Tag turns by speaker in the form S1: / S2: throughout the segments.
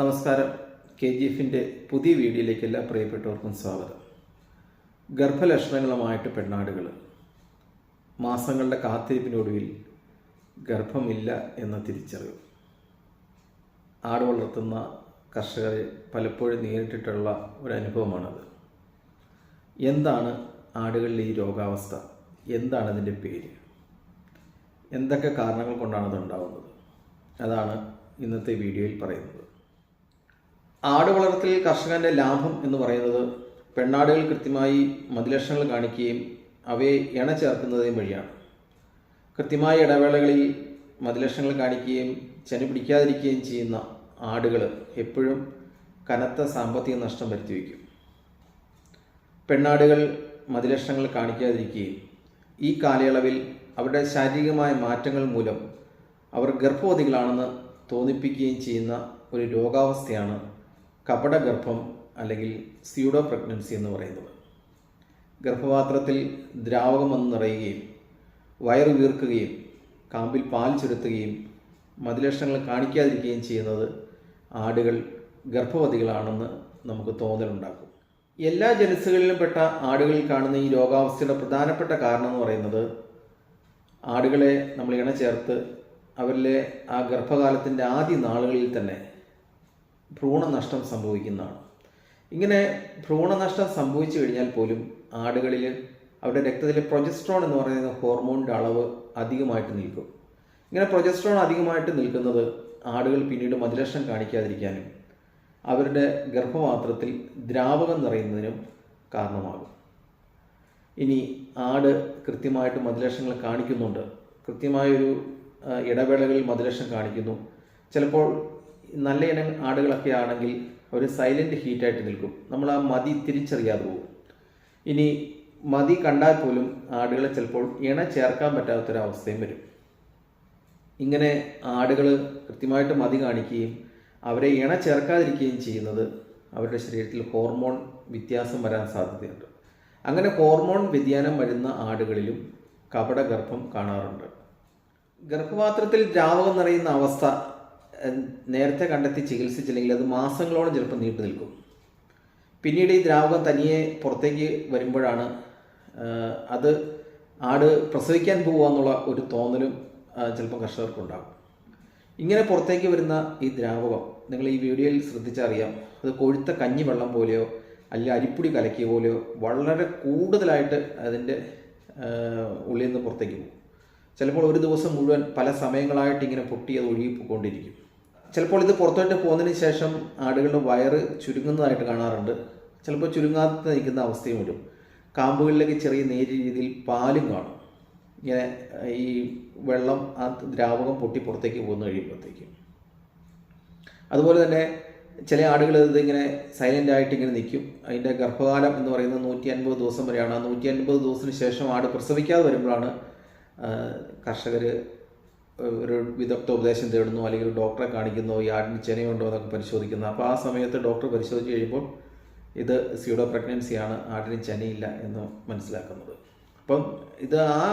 S1: നമസ്കാരം. K G എഫിന്റെ പുതിയ വീഡിയോയിലേക്ക് എല്ലാ പ്രിയപ്പെട്ടവർക്കും സ്വാഗതം. ഗർഭലക്ഷണങ്ങളുമായിട്ട് പെണ്ണാടുകൾ. മാസങ്ങളുടെ കാത്തിരിപ്പിനൊടുവിൽ ഗർഭമില്ല എന്ന തിരിച്ചറിവ്. ആട് വളർത്തുന്ന കർഷകരെ പലപ്പോഴും നേരിട്ടിട്ടുള്ള ഒരു അനുഭവമാണത്. എന്താണ് ആടുകളിലെ ഈ രോഗാവസ്ഥ? എന്താണ് അതിന്റെ പേര്? എന്തൊക്കെ കാരണങ്ങൾ കൊണ്ടാണ് അത് ഉണ്ടാകുന്നത് അതാണ് ഇന്നത്തെ വീഡിയോയിൽ പറയുന്നത്. ആട് വളർത്തൽ കർഷകന്റെ ലാഭം എന്ന് പറയുന്നത് പെണ്ണാടുകൾ കൃത്യമായി മതിലക്ഷണങ്ങൾ കാണിക്കുകയും അവയെ ഇണ ചേർക്കുന്നതേയും വഴിയാണ്. കൃത്യമായ ഇടവേളകളിൽ മതിലക്ഷണങ്ങൾ കാണിക്കുകയും ചെന പിടിക്കാതിരിക്കുകയും ചെയ്യുന്ന ആടുകൾ എപ്പോഴും കനത്ത സാമ്പത്തിക നഷ്ടം വരുത്തി വയ്ക്കും. പെണ്ണാടുകൾ മതിലക്ഷണങ്ങൾ കാണിക്കാതിരിക്കുകയും ഈ കാലയളവിൽ അവരുടെ ശാരീരികമായ മാറ്റങ്ങൾ മൂലം അവർ ഗർഭവതികളാണെന്ന് തോന്നിപ്പിക്കുകയും ചെയ്യുന്ന ഒരു രോഗാവസ്ഥയാണ് കപടഗർഭം അല്ലെങ്കിൽ സ്യൂഡോ പ്രഗ്നൻസി എന്ന് പറയുന്നത്. ഗർഭപാത്രത്തിൽ ദ്രാവകം വന്ന് നിറയുകയും വയറ് വീർക്കുകയും കാമ്പിൽ പാൽ ചുരുത്തുകയും മതിലക്ഷണങ്ങൾ കാണിക്കാതിരിക്കുകയും ചെയ്യുന്നത് ആടുകൾ ഗർഭവതികളാണെന്ന് നമുക്ക് തോന്നലുണ്ടാക്കും. എല്ലാ ജനസുകളിലും പെട്ട ആടുകളിൽ കാണുന്ന ഈ രോഗാവസ്ഥയുടെ പ്രധാനപ്പെട്ട കാരണം എന്ന് പറയുന്നത് ആടുകളെ നമ്മൾ ഇണ ചേർത്ത് അവരിലെ ആ ഗർഭകാലത്തിന്റെ ആദ്യ നാളുകളിൽ തന്നെ ഭ്രൂണനഷ്ടം സംഭവിക്കുന്നതാണ്. ഇങ്ങനെ ഭ്രൂണനഷ്ടം സംഭവിച്ചു കഴിഞ്ഞാൽ പോലും ആടുകളിൽ അവരുടെ രക്തത്തിലെ പ്രൊജസ്ട്രോൺ എന്ന് പറയുന്ന ഹോർമോണിന്റെ അളവ് അധികമായിട്ട് നിൽക്കും. ഇങ്ങനെ പ്രൊജസ്ട്രോൺ അധികമായിട്ട് നിൽക്കുന്നത് ആടുകൾ പിന്നീട് മതിലക്ഷം കാണിക്കാതിരിക്കാനും അവരുടെ ഗർഭപാത്രത്തിൽ ദ്രാവകം നിറയുന്നതിനും കാരണമാകും. ഇനി ആട് കൃത്യമായിട്ട് മതിലക്ഷങ്ങൾ കാണിക്കുന്നുണ്ട്. കൃത്യമായൊരു ഇടവേളകളിൽ മതിലക്ഷം കാണിക്കുന്നു. ചിലപ്പോൾ നല്ല ഇനം ആടുകളൊക്കെ ആണെങ്കിൽ അവർ സൈലന്റ് ഹീറ്റായിട്ട് നിൽക്കും. നമ്മൾ ആ മതി തിരിച്ചറിയാതെ പോകും. ഇനി മതി കണ്ടാൽ പോലും ആടുകളെ ചിലപ്പോൾ ഇണ ചേർക്കാൻ പറ്റാത്തൊരവസ്ഥയും വരും. ഇങ്ങനെ ആടുകൾ കൃത്യമായിട്ട് മതി കാണിക്കുകയും അവരെ ഇണ ചേർക്കാതിരിക്കുകയും ചെയ്യുന്നത് അവരുടെ ശരീരത്തിൽ ഹോർമോൺ വ്യത്യാസം വരാൻ സാധ്യതയുണ്ട്. അങ്ങനെ ഹോർമോൺ വ്യതിയാനം വരുന്ന ആടുകളിലും കപടഗർഭം കാണാറുണ്ട്. ഗർഭപാത്രത്തിൽ ദ്രാവകം നിറയുന്ന അവസ്ഥ നേരത്തെ കണ്ടെത്തി ചികിത്സിച്ചില്ലെങ്കിൽ അത് മാസങ്ങളോളം ചിലപ്പോൾ നീണ്ടു നിൽക്കും. പിന്നീട് ഈ ദ്രാവകം തനിയെ പുറത്തേക്ക് വരുമ്പോഴാണ് അത് ആട് പ്രസവിക്കാൻ പോകുക എന്നുള്ള ഒരു തോന്നലും ചിലപ്പോൾ കർഷകർക്കുണ്ടാകും. ഇങ്ങനെ പുറത്തേക്ക് വരുന്ന ഈ ദ്രാവകം നിങ്ങൾ ഈ വീഡിയോയിൽ ശ്രദ്ധിച്ചറിയാം അത് കൊഴുത്ത കഞ്ഞി വെള്ളം പോലെയോ അല്ലെങ്കിൽ അരിപ്പൊടി കലക്കിയ പോലെയോ വളരെ കൂടുതലായിട്ട് അതിന്റെ ഉള്ളിൽ നിന്ന് പുറത്തേക്ക് പോകും. ചിലപ്പോൾ ഒരു ദിവസം മുഴുവൻ പല സമയങ്ങളായിട്ട് ഇങ്ങനെ പൊട്ടി അത് ഒഴുകി പോയിക്കൊണ്ടിരിക്കും ചിലപ്പോൾ ഇത് പുറത്തോട്ട് പോകുന്നതിന് ശേഷം ആടുകളുടെ വയറ് ചുരുങ്ങുന്നതായിട്ട് കാണാറുണ്ട്. ചിലപ്പോൾ ചുരുങ്ങാതെ നിൽക്കുന്ന അവസ്ഥയും വരും. കാമ്പുകളിലേക്ക് ചെറിയ നേരിയ രീതിയിൽ പാലും കാണും. ഇങ്ങനെ ഈ വെള്ളം ആ ദ്രാവകം പൊട്ടി പുറത്തേക്ക് പോകുന്ന കഴിയുമ്പോഴത്തേക്കും. അതുപോലെ തന്നെ ചില ആടുകൾ ഇതിങ്ങനെ സൈലന്റ് ആയിട്ട് ഇങ്ങനെ നിൽക്കും. അതിന്റെ ഗർഭകാലം എന്ന് പറയുന്നത് നൂറ്റി അൻപത് ദിവസം വരെയാണ്. ആ നൂറ്റി അൻപത് ദിവസത്തിന് ശേഷം ആട് പ്രസവിക്കാതെ വരുമ്പോഴാണ് കർഷകർ ഒരു വിദഗ്ധ ഉപദേശം തേടുന്നു അല്ലെങ്കിൽ ഒരു ഡോക്ടറെ കാണിക്കുന്നു ഈ ആടിന് ചെനയുണ്ടോ എന്നൊക്കെ പരിശോധിക്കുന്നു. അപ്പോൾ ആ സമയത്ത് ഡോക്ടർ പരിശോധിച്ച് കഴിയുമ്പോൾ ഇത് സ്യൂഡോ പ്രഗ്നൻസിയാണ് ആടിന് ചെനയില്ല എന്ന് മനസ്സിലാക്കുന്നത്. അപ്പം ഇത് ആ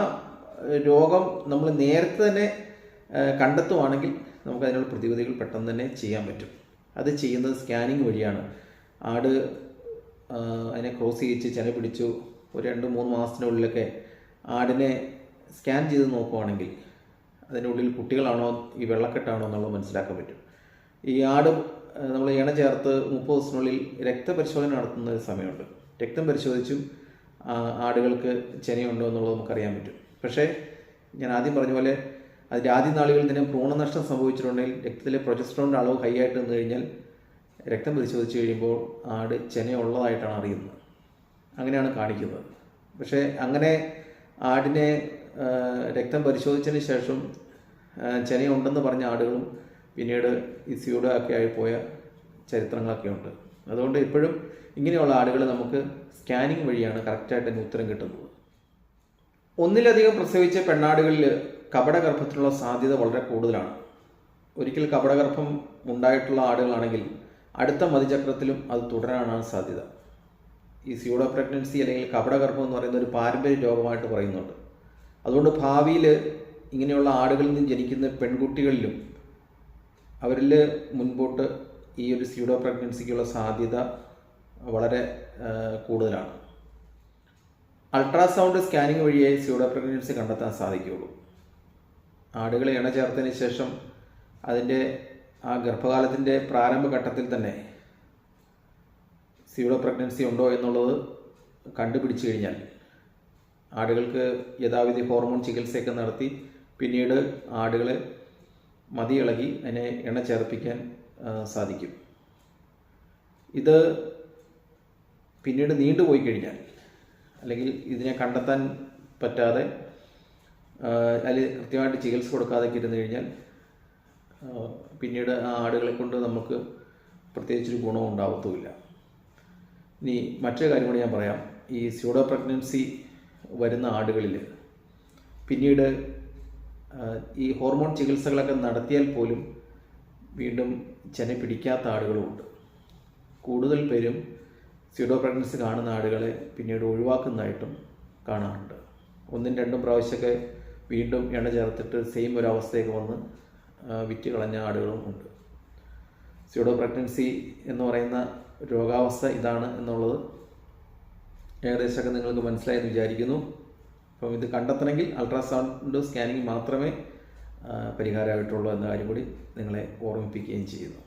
S1: രോഗം നമ്മൾ നേരത്തെ തന്നെ കണ്ടെത്തുവാണെങ്കിൽ നമുക്ക് അതിനുള്ള പ്രതിവിധികൾ പെട്ടെന്ന് തന്നെ ചെയ്യാൻ പറ്റും. അത് ചെയ്യുന്നത് സ്കാനിങ് വഴിയാണ്. ആട് അതിനെ ക്രോസ് ചെയ്യിച്ച് ചെന പിടിച്ചു ഒരു രണ്ട് മൂന്ന് മാസത്തിനുള്ളിലൊക്കെ ആടിനെ സ്കാൻ ചെയ്ത് നോക്കുവാണെങ്കിൽ അതിന്റെ ഉള്ളിൽ കുട്ടികളാണോ ഈ വെള്ളക്കെട്ടാണോ എന്നുള്ളത് മനസ്സിലാക്കാൻ പറ്റും. ഈ ആട് നമ്മൾ ഇണ ചേർത്ത് മുപ്പത് ദിവസത്തിനുള്ളിൽ രക്തപരിശോധന നടത്തുന്ന ഒരു സമയമുണ്ട്. രക്തം പരിശോധിച്ചും ആടുകൾക്ക് ചെനയുണ്ടോ എന്നുള്ളത് നമുക്കറിയാൻ പറ്റും. പക്ഷേ ഞാൻ ആദ്യം പറഞ്ഞ പോലെ അതിന്റെ ആദ്യ നാളുകളിൽ തന്നെ ഭ്രൂണനഷ്ടം സംഭവിച്ചിട്ടുണ്ടെങ്കിൽ രക്തത്തിലെ പ്രൊജസ്ട്രോണിന്റെ അളവ് ഹൈ ആയിട്ട് നിന്ന് കഴിഞ്ഞാൽ രക്തം പരിശോധിച്ച് കഴിയുമ്പോൾ ആട് ചെനയുള്ളതായിട്ടാണ് അറിയുന്നത്. അങ്ങനെയാണ് കാണിക്കുന്നത്. പക്ഷേ അങ്ങനെ ആടിനെ രക്തം പരിശോധിച്ചതിന് ശേഷം ചെനയുണ്ടെന്ന് പറഞ്ഞ ആടുകളും പിന്നീട് ഇസിയുടെ ഒക്കെ ആയിപ്പോയ പോയ ചരിത്രങ്ങളൊക്കെ ഉണ്ട്. അതുകൊണ്ട് ഇപ്പോഴും ഇങ്ങനെയുള്ള ആടുകൾ നമുക്ക് സ്കാനിങ് വഴിയാണ് കറക്റ്റായിട്ട് അതിന് ഉത്തരം കിട്ടുന്നത്. ഒന്നിലധികം പ്രസവിച്ച പെണ്ണാടുകളിൽ കപടഗർഭത്തിനുള്ള സാധ്യത വളരെ കൂടുതലാണ്. ഒരിക്കൽ കപടഗർഭം ഉണ്ടായിട്ടുള്ള ആടുകളാണെങ്കിൽ അടുത്ത മതിചക്രത്തിലും അത് തുടരാനാണ് സാധ്യത. ഈ സ്യൂഡോ പ്രഗ്നൻസി അല്ലെങ്കിൽ കപടഗർഭം എന്ന് പറയുന്ന ഒരു പാരമ്പര്യ രോഗമായിട്ട് പറയുന്നുണ്ട്. അതുകൊണ്ട് ഭാവിയിൽ ഇങ്ങനെയുള്ള ആടുകളിൽ നിന്ന് ജനിക്കുന്ന പെൺകുട്ടികളിലും അവരിൽ മുൻപോട്ട് ഈ ഒരു സ്യൂഡോ പ്രഗ്നൻസിക്കുള്ള സാധ്യത വളരെ കൂടുതലാണ്. അൾട്രാസൗണ്ട് സ്കാനിങ് വഴിയായി സ്യൂഡോ പ്രഗ്നൻസി കണ്ടെത്താൻ സാധിക്കുകയുള്ളൂ. ആടുകളെ ഇണ ചേർത്തതിന് ശേഷം അതിന്റെ ആ ഗർഭകാലത്തിന്റെ പ്രാരംഭഘട്ടത്തിൽ തന്നെ സ്യൂഡോ പ്രഗ്നൻസി ഉണ്ടോ എന്നുള്ളത് കണ്ടുപിടിച്ചു കഴിഞ്ഞാൽ ആടുകൾക്ക് യഥാവിധി ഹോർമോൺ ചികിത്സയൊക്കെ നടത്തി പിന്നീട് ആടുകളെ മതിയിളകി അതിനെ എണ്ണ ചേർപ്പിക്കാൻ സാധിക്കും. ഇത് പിന്നീട് നീണ്ടുപോയി കഴിഞ്ഞാൽ അല്ലെങ്കിൽ ഇതിനെ കണ്ടെത്താൻ പറ്റാതെ അതിൽ കൃത്യമായിട്ട് ചികിത്സ കൊടുക്കാതെ ഇരുന്ന് കഴിഞ്ഞാൽ പിന്നീട് ആ ആടുകളെ കൊണ്ട് നമുക്ക് പ്രത്യേകിച്ചൊരു ഗുണവും ഉണ്ടാവത്തുമില്ല. ഇനി മറ്റൊരു കാര്യം കൂടി ഞാൻ പറയാം. ഈ സ്യൂഡോ പ്രഗ്നൻസി വരുന്ന ആടുകളിൽ പിന്നീട് ഈ ഹോർമോൺ ചികിത്സകളൊക്കെ നടത്തിയാൽ പോലും വീണ്ടും ചെന പിടിക്കാത്ത ആടുകളുമുണ്ട്. കൂടുതൽ പേരും സ്യൂഡോ പ്രഗ്നൻസി കാണുന്ന ആടുകളെ പിന്നീട് ഒഴിവാക്കുന്നതായിട്ടും കാണാറുണ്ട്. ഒന്നും രണ്ടും പ്രാവശ്യമൊക്കെ വീണ്ടും എണ്ണ ചേർത്തിട്ട് സെയിം ഒരു അവസ്ഥയൊക്കെ വന്ന് വിറ്റ് കളഞ്ഞ ആടുകളും ഉണ്ട്. സ്യൂഡോ പ്രഗ്നൻസി എന്ന് പറയുന്ന രോഗാവസ്ഥ ഇതാണ് എന്നുള്ളത് ഏകദേശമൊക്കെ നിങ്ങൾക്ക് മനസ്സിലായെന്ന് വിചാരിക്കുന്നു. അപ്പം ഇത് കണ്ടെത്തണമെങ്കിൽ അൾട്രാസൗണ്ട് സ്കാനിങ് മാത്രമേ പരിഹാരമായിട്ടുള്ളൂ എന്ന കാര്യം കൂടി നിങ്ങളെ ഓർമ്മിപ്പിക്കുകയും ചെയ്യുന്നു.